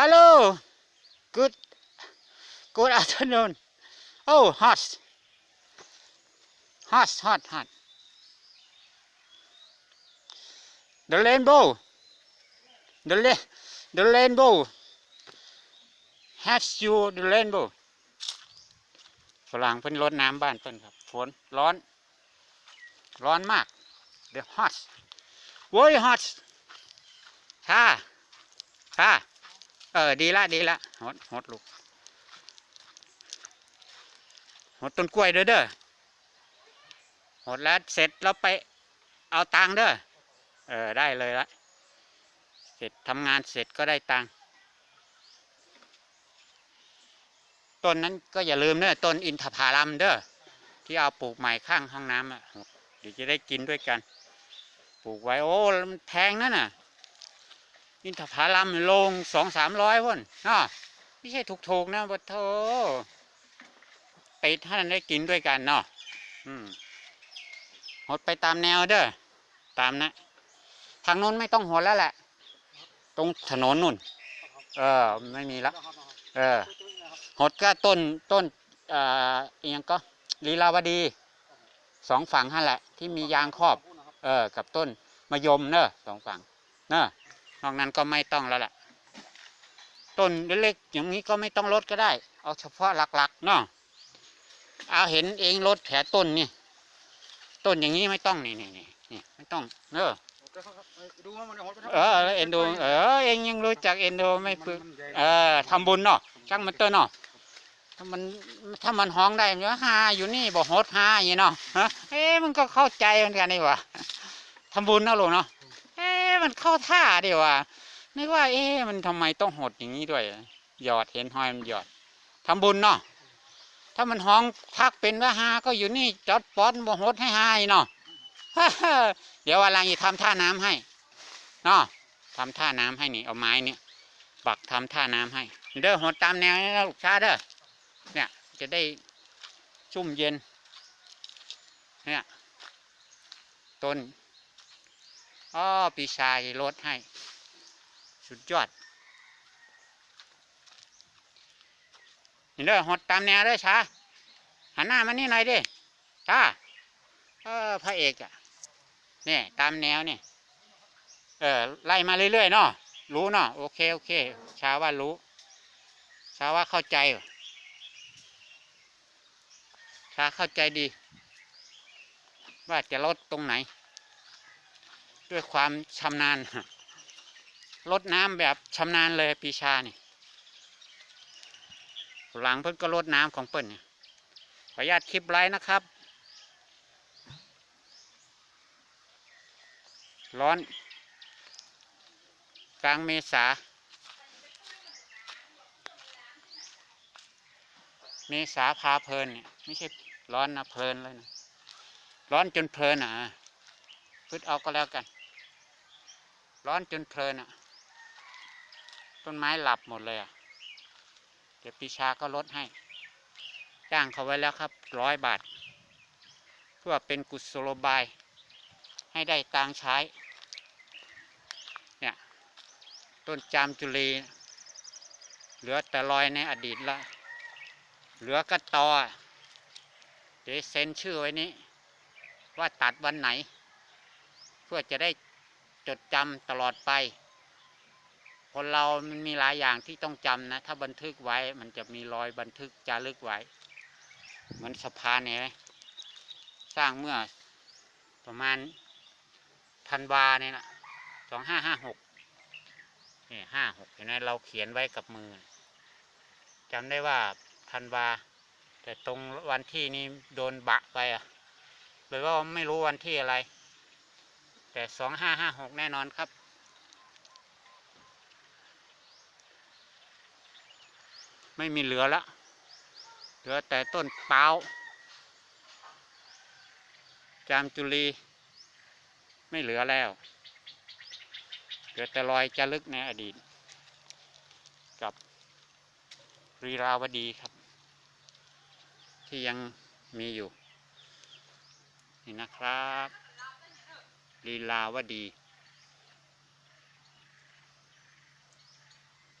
Hello. Good. Good afternoon. Oh, hot. Hot, hot, hot. The rainbow. The ra- the rainbow. Has you the rainbow. ฝรั่งเพิ่นรดน้ำบ้านเพิ่นครับฝนร้อน ร้อนมาก The hot. Very hot. ค่ะค่ะ ออ ดีละดีละหดหดลูกหดต้นกล้วยเด้อเด้อหดแล้วเสร็จแล้วไปเอาตังเด้อ เออ ได้เลยละ เสร็จทำงานเสร็จก็ได้ตังต้นนั้นก็อย่าลืมเด้อต้นอินทผลัมเด้อ ที่เอาปลูกใหม่ข้างห้องน้ำอะเดี๋ยวจะได้กินด้วยกัน ปลูกไว้โอ้มันแพงนั่นน่ะ อินทผลัมลงสองสามร้อยพ่นเนาะไม่ใช่ถูกๆนะบัดโทไปท่านได้กินด้วยกันเนาะอืมหดไปตามแนวเด้อตามนะทางนู้นไม่ต้องหดแล้วแหละ ตรงถนนนู่น เออ ไม่มีละเออหดก็ต้นต้นเอ่ออยังก็ลีลาวดีสองฝั่งนั่นแหละ ที่มียางครอบ เออ กับต้นมะยมเนอะสองฝั่งเนอะ นอกนั้นก็ไม่ต้องแล้วล่ะ ต้นเล็กๆอย่างนี้ก็ไม่ต้องลดก็ได้ เอาเฉพาะหลักๆเนาะเอาเห็นเองลดแผลต้นนี่ต้นอย่างนี้ไม่ต้องนี่นี่นี่นี่ไม่ต้องเนอะดูว่ามันหดไปเออเอ็นดูเออเองยังรู้จักเอ็นดูไม่ฝึกเออทำบุญเนาะช่างมันเตอร์เนาะถ้ามันถ้ามันห้องได้มันก็ฮาอยู่นี่บอกโหดฮาอย่างนี้เนาะฮะเอ๊ะมันก็เข้าใจเหมือนกันนี่หวะทำบุญเนาะลูกเนาะเอ๊ะ มันเข้าท่าเดียว่ะนึกว่า เอ๊ะมันทำไมต้องโหดอย่างนี้ด้วย หยอดเห็นหอยมันหยอดทำบุญเนาะถ้ามันห้องทักเป็นว่าฮาก็อยู่นี่จอดป๊อดบ่หดให้ฮาอีเนาะเดี๋ยววันหลังจะทำท่าน้ำให้เนาะทำท่าน้ำให้นี่เอาไม้เนี่ยปักทำท่าน้ำให้ เด้อหดตามแนวนี้นะลูกชาเด้อเนี่ยจะได้ชุ่มเย็นเนี่ยต้น อ้อปีชายลดให้ สุดยอดนี่เด้อหดตามแนวเด้อชาหันหน้ามานี่หน่อยดิชาเออพระเอกอะเนี่ยตามแนวนี่เออไล่มาเรื่อยๆเนาะรู้เนาะโอเคโอเคชาว่ารู้ชาว่าเข้าใจชาเข้าใจดี ว่าจะลดตรงไหน ด้วยความชำนาญลดน้ำแบบชำนาญเลยปีชานี่ หลังเพิ่นก็ลดน้ำของเพิ่นเนี่ยขออนุญาตคลิปไลน์นะครับ ร้อน กลางเมษา เมษาพาเพลินเนี่ยไม่ใช่ร้อนนะเพลินเลยนะร้อนจนเพลินอะพึดเอาก็แล้วกัน ร้อนจนเพลินอะต้นไม้หลับหมดเลยอะเดี๋ยวปีชาก็ลดให้ จ้างเขาไว้แล้วครับร้อยบาท เพื่อเป็นกุศโลบาย ให้ได้ตังใช้ เนี่ย ต้นจามจุลี เหลือแต่รอยในอดีตละ เหลือกระตอ เดี๋ยวเซ็นชื่อไว้นี้ ว่าตัดวันไหน เพื่อจะได้ จดจำตลอดไป คนเรามันมีหลายอย่างที่ต้องจำนะ ถ้าบันทึกไว้มันจะมีรอยบันทึกจารึกไว้ เหมือนสะพานเนี่ยไหมสร้างเมื่อประมาณธันวาเนี่ยนะสองห้าห้าหกนี่ห้าหกเห็นไหมเราเขียนไว้กับมือจำได้ว่าธันวา แต่ตรงวันที่นี้โดนบะไปอะเลยว่าไม่รู้วันที่อะไร แต่สองห้าห้าหกแน่นอนครับ ไม่มีเหลือละเหลือแต่ต้นเปาจามจุลี ไม่เหลือแล้วเหลือแต่รอยจารึกในอดีต กับรีราวดีครับ ที่ยังมีอยู่ นี่นะครับ ลีลาวดี